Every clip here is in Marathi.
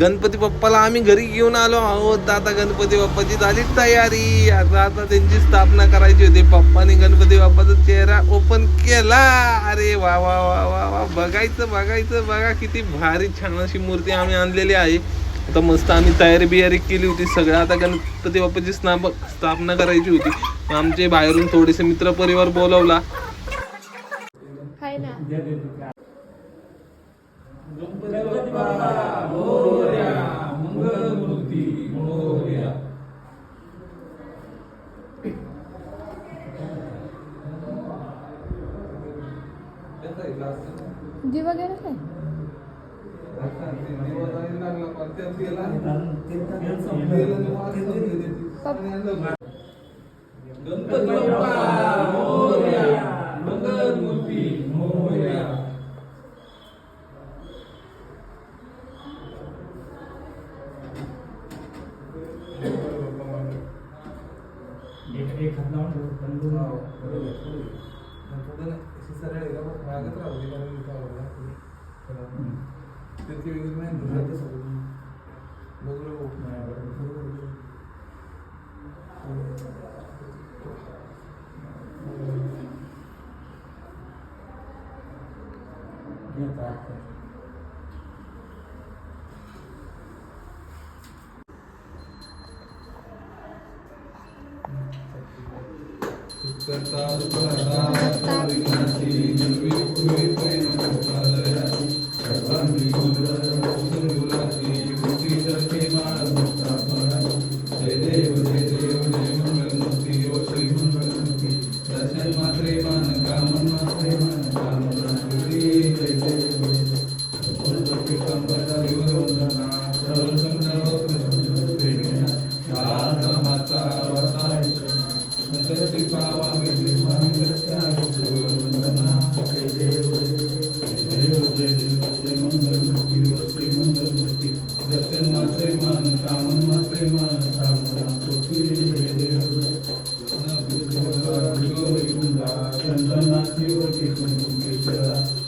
गणपती बाप्पाला आम्ही घरी घेऊन आलो आहोत. आता गणपती बाप्पाची झाली तयारी. आता आता त्यांची स्थापना करायची होती. पप्पाने गणपती बाप्पाचा चेहरा ओपन केला. अरे वा वा वा वा वा. बघायचं बघायचं बघा किती भारी छान अशी मूर्ती आम्ही आणलेली आहे. आता मस्त आम्ही तयारी बियारी केली होती. सगळं आता गणपती बाप्पाची स्थाप स्थापना करायची होती. आमचे बाहेरून थोडेसे जी वगैरे काय पप्पा पुढे सरळ एका मागत राहू दे कारण मी काय ते ती वेगळी नाही दुसऱ्या सोडून बघलं होत नाही आवडत Santa Santa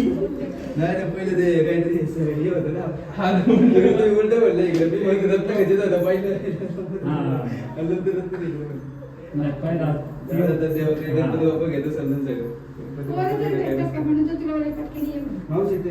पहिले ते काहीतरी हे होतं ना. हा उलट म्हणलं इकडे. मी म्हणतो रत्न घ्यायचं होतं पहिलं. नंतर रत्न गणपती बाप्पा घेतो समजून सगळं. मावशी ते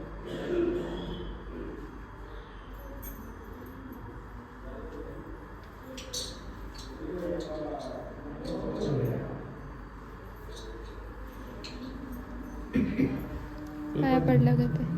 पाया पडल्या का ते.